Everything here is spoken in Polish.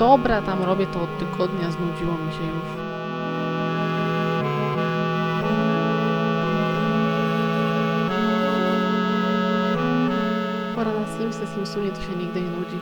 dobra, tam robię to od tygodnia, znudziło mi się już. Pora na Simsy, Simsunie to się nigdy nie nudzi.